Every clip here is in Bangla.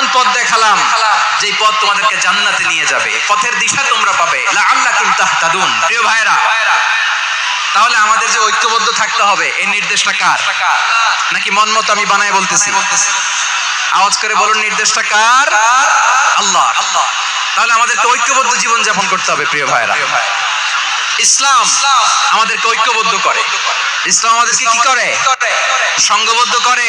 এমন পথ দেখালাম যে পথ তোমাদেরকে জান্নাতে নিয়ে যাবে। পথের দিশা তোমরা পাবে। তাহতাদুন। প্রিয় ভাইরা তাহলে আমাদের যে ঐক্যবদ্ধ থাকতে হবে এই নির্দেশটা কার? নাকি মন মতো আমি বানায় বলতেছি? আওয়াজ করে বলুন নির্দেশটা কার? আল্লাহ। তাহলে আমাদেরকে ঐক্যবদ্ধ জীবন যাপন করতে হবে প্রিয় ভাইরা ইসলাম আমাদেরকে ঐক্যবদ্ধ করে। ইসলাম আমাদেরকে কি করে? সংঘবদ্ধ করে।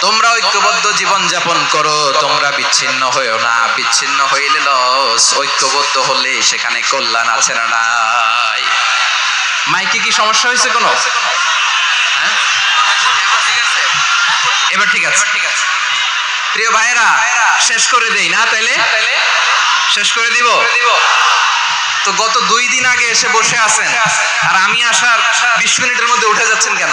তোমরা ঐক্যবদ্ধ জীবন যাপন করো তোমরা বিচ্ছিন্ন হয়েও না। বিচ্ছিন্ন হইলে লস ঐক্যবদ্ধ হলে সেখানে কল্যাণ আছে না নাই। মাইকে কি সমস্যা হয়েছে কোনো? হ্যাঁ? এবার ঠিক আছে। ঠিক আছে। প্রিয় ভাইরা শেষ করে দেই না তাইলে? শেষ করে দিব? তো গত দুই দিন আগে এসে বসে আছেন। আর আমি আসার বিশ মিনিটের মধ্যে উঠে যাচ্ছেন কেন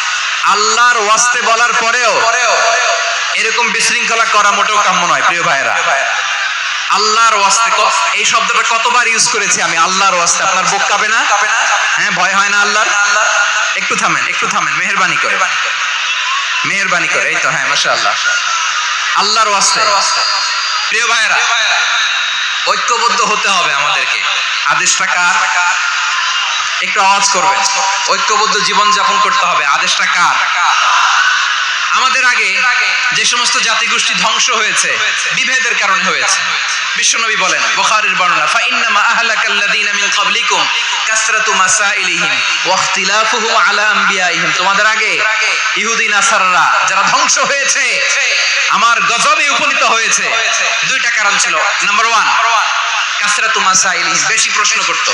আল্লাহর ওয়াস্তে বলার পরেও এরকম বিশৃঙ্খলা করা মোটেও কাম্য নয়, প্রিয় ভাইরা আল্লাহর ওয়াস্তে এই শব্দটা কতবার ইউজ করেছি আমি? আল্লাহর ওয়াস্তে। আপনার বুক কাঁপে না? হ্যাঁ ভয় হয় না আল্লাহর? একটু থামেন একটু থামেন, মেহেরবানি করে। মেহেরবানি করে, এই তো হ্যাঁ মাশাআল্লাহ। আল্লাহর ওয়াস্তে। প্রিয় ভাইয়েরা, ঐক্যবদ্ধ হতে হবে আমাদেরকে। আদেশটা কার? একটু আওয়াজ করবেন। ঐক্যবদ্ধ জীবন যাপন করতে হবে। আদেশটা কার? আমাদের আগে যে সমস্ত জাতিগোষ্ঠী ধ্বংস হয়েছে, বিভেদের কারণে হয়েছে। বিশ্বনবী বলেন, বুখারীর বর্ণনা ফা ইন্নামা আহলাকাল্লাযীনা মিন ক্বাবলিকুম কাসরাতু মাসাইলিহিম ওয়া ইখতিলাফুহুম আলা আম্বিয়াইহিম। তোমাদের আগে ইহুদি, নাসাররা যারা ধ্বংস হয়েছে, আমার গজবে উপনীত হয়েছে। দুইটা কারণ ছিল। নাম্বার ওয়ান, কাসরাতু মাসাইলিহিম। বেশি প্রশ্ন করতো।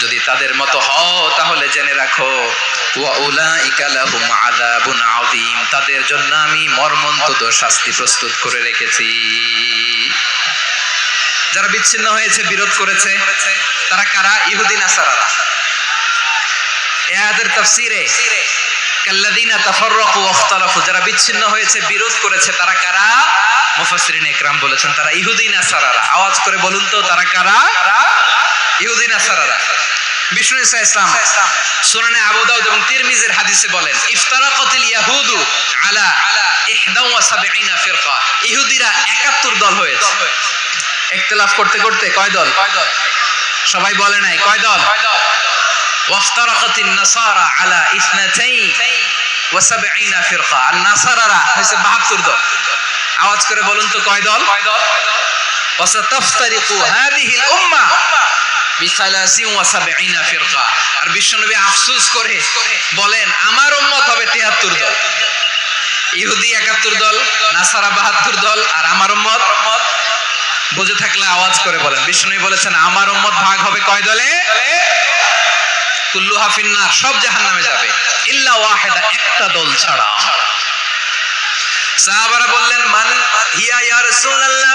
যদি তাদের মতো হও, তাহলে জেনে রাখো তাদের জন্য আমি মর্মন্তুদ শাস্তি প্রস্তুত করে রেখেছি। যারা বিচ্ছিন্ন হয়েছে, বিরোধ করেছে, তারা কারা? ইহুদি নাসারারা। এ আয়াতের তাফসীরে, কাল্লাযীনা তাফাররাকু ওয়াখতালাফু যারা বিচ্ছিন্ন হয়েছে, বিরোধ করেছে, তারা কারা? মুফাসসিরিন ইকরাম বলেছেন, তারা ইহুদি নাসারারা। আওয়াজ করে বলুন তো, তারা কারা? ইহুদি নাসারারা। বিষ্ণু ইসা ইসলাম। সুনানে আবু দাউদ এবং তিরমিজের হাদিসে বলেন ইফতারাকাতিল ইয়াহুদু আলা ইহদা ওয়া সাবঈনা ফিরকা। ইহুদিরা 71 দল হয়েছে। ইখতিলাফ করতে করতে কয় দল? সবাই বলে নাই কয় দল? ওয়াফতারাকাতিন নাসারা আলা ইসনাতাইন ওয়াসাবঈনা ফিরকা। আর নাসারারা হইছে 72 দল। আওয়াজ করে বলুন তো কয় দল? ওয়াসাতাফতারিকু হাদিহি উম্মাহ বিসালাসি ওয়াসাবঈনা আর বিশ্বনবী আফসোস করে বলেন, আমার উম্মত হবে 73 দল। ইহুদি 71 দল, নাসারা 72 দল, আর আমার উম্মত বুঝে থাকলে আওয়াজ করে বলেন। বিষ্ণু বলেছেন, আমার উম্মত ভাগ হবে কয় দলে? কুল্লু হাফিন্নার সব জাহান্নামে যাবে। ইল্লা ওয়াহিদা, একটা দল ছাড়া। সাহাবারা বললেন, মান হিয়া ইয়া রাসূলুল্লাহ?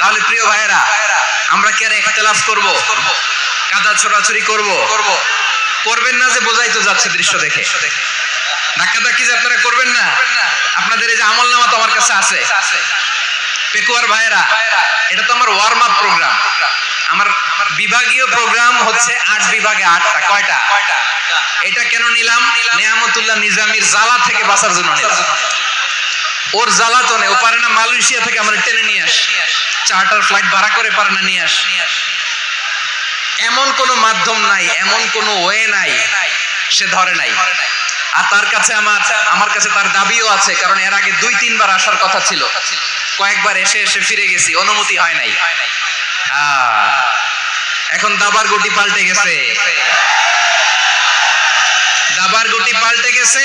তাহলে প্রিয় ভাইয়েরা আমরা কি আর ইখতিলাফ করব? কাদা ছোড়াছুরি করব? করবেন না যে বোঝাই তো যাচ্ছে দৃশ্য দেখে। ধাক্কা ধাক্কি যে আপনারা করবেন না আপনাদের এই যে আমল নামা তো আমার কাছে আছে। পেকুয়ার ভাইয়েরা এটা তো আমার ওয়ার্ম আপ প্রোগ্রাম আমার বিভাগীয় প্রোগ্রাম হচ্ছে আট বিভাগে আটটা কয়টা? এটা কেন নিলাম? নিয়ামতুল্লাহ নিজামির জ্বালা থেকে বাঁচার জন্য নিলাম। ওর জ্বালাতনে, ও পারে না মালয়েশিয়া থেকে আমরা টেনে নিয়ে আস। চার্টার ফ্লাইট ভাড়া করে পারে না নিয়ে আস। এমন কোনো মাধ্যম নাই, এমন কোনো ওয়ে নাই, সে ধরে নাই। আর তার কাছে আমার আমার কাছে তার দাবিও আছে, কারণ এর আগে দুই, তিনবার আসার কথা ছিল। কয়েকবার এসে এসে ফিরে গেছি, অনুমতি হয় নাই। এখন দাবার গুটি পাল্টে গেছে। দাবার গুটি পাল্টে গেছে।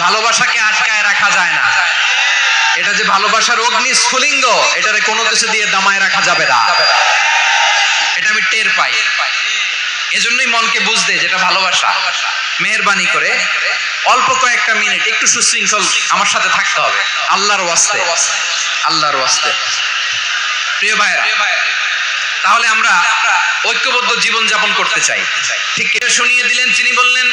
ভালোবাসাকে আটকায় রাখা যায় না। এটা যে ভালোবাসার অগ্নি স্ফুলিঙ্গ এটারে কোনো কিছু দিয়ে দামায় রাখা যাবে না। এটা আমি টের পাই। এজন্যই মনকে বুঝতে যেটা ভালোবাসা। মেহরবানি করে অল্প কয়েকটা মিনিট একটু সুশৃঙ্খল আমার সাথে থাকতে হবে। আল্লাহর ওয়াস্তে। আল্লাহর ওয়াস্তে। প্রিয় ভাইরা তাহলে আমরা ঐক্যবদ্ধ জীবন যাপন করতে চাই। ঠিক শুনিয়ে দিলেন তিনি বললেন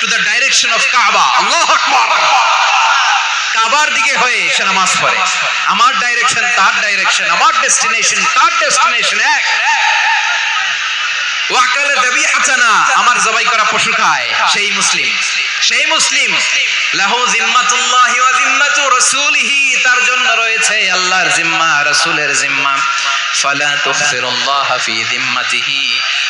to the direction of Kaaba আল্লাহু আকবার কাবার দিকে হয়ে সে নামাজ পড়ে। আমার ডাইরেকশন তার ডাইরেকশন আমার ডেস্টিনেশন তার ডেস্টিনেশন এক। ওয়াকালে হাসানা আমার জবাই করা পশু খায়। সেই মুসলিম। সেই মুসলিম। লাহু জিম্মাতুল্লাহি ওয়া জিম্মাতু রাসূলিহি, তার জন্য রয়েছে আল্লাহর জিম্মা, রাসূলের জিম্মা। ফালা তুখফিরুল্লাহ ফি জিম্মাতিহি।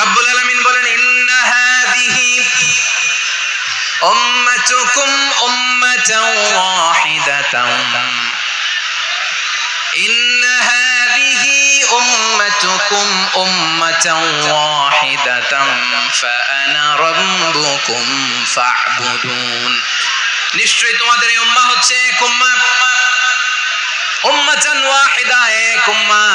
রব্বুল আলামিন বলেন ইন্না হাযিহি উম্মাতুকুম উম্মাতাও ওয়াহিদাতাও ইন্না হাযিহি উম্মাতুকুম উম্মাতাও ওয়াহিদাতাও ফাআনা রাব্বুকুম ফা'বুদুন নিশ্চয়ই তোমাদের এই উম্মাহ হচ্ছে এক উম্মাহ উম্মাতান ওয়াহিদা এক উম্মাহ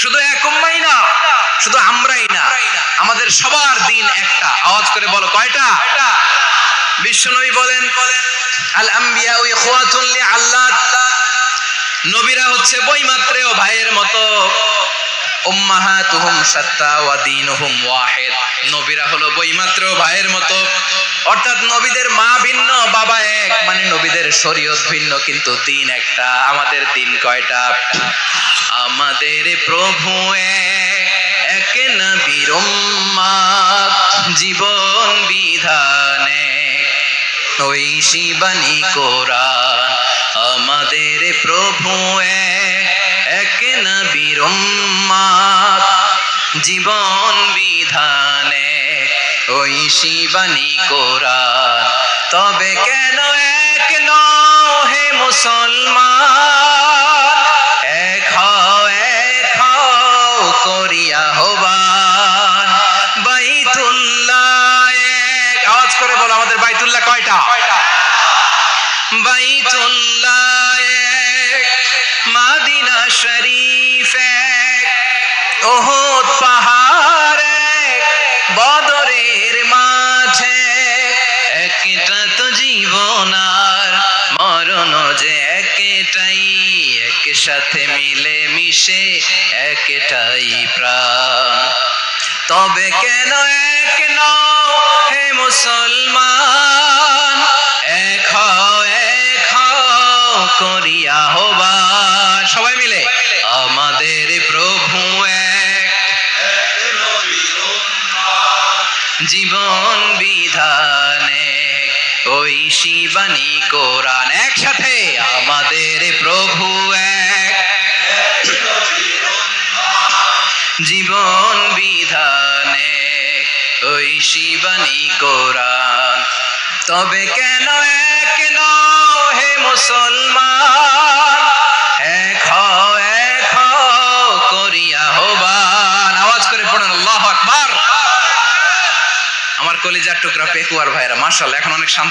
শুধু এক উম্মাই না, শুধু আমরাই না, আমাদের সবার দিন একটা। আওয়াজ করে বলো, কয়টা? বিশ্বনবী বলেন আল আম্বিয়া ওই খোয়াতুল্লি আল্লাহ নবীরা হচ্ছে বইমাত্রেও ভাইয়ের মতো। উম্মাহাতুহুম শাত্তা ওয়া দীনুহুম ওয়াহিদ। নবীরা হলো বইমাত্রেও ভাইয়ের মতো। অর্থাৎ নবীদের মা ভিন্ন বাবা এক মানে নবীদের শরীয়ত ভিন্ন কিন্তু দিন একটা। আমাদের দিন কয়টা? আমাদের প্রভু এক, নবীর জীবন বিধানে ওই শিবানী কোরআন আমাদের প্রভু এক, এক নবীর জীবন বিধানে। ওই শিবানী কোরআন তবে কেন এক নও হে মুসলমান? এক হও এক হও করিয়া হবান বাইতুল্লাহ এক আওয়াজ করে বলো আমাদের বাইতুল্লাহ কয়টা? বাইতুল্লাহ এক মাদিনা শরীফ এক পাহাড় এক, বদরের মাঠে একটা তো জীবন আর মরণ যে একটাই, একসাথে মিলে মিশে একটাই প্রাণ। তবে কেন এক নও হে মুসলমান হও করিয়া হবা। সবাই মিলে? আমাদের প্রভু এক। জীবন বিধানে ওই শিবানী কোরআন একসাথে আমাদের প্রভু এক। জীবন বিধানে ওই শিবানী কোরআন। তবে কেন এক মুসলমান। এক এক করিয়া হবান। আওয়াজ করে পড়েন, আল্লাহ আকবার। আমার কলিজার টুকরা পেকুয়ার ভাইরা মার্শাল এখন অনেক শান্ত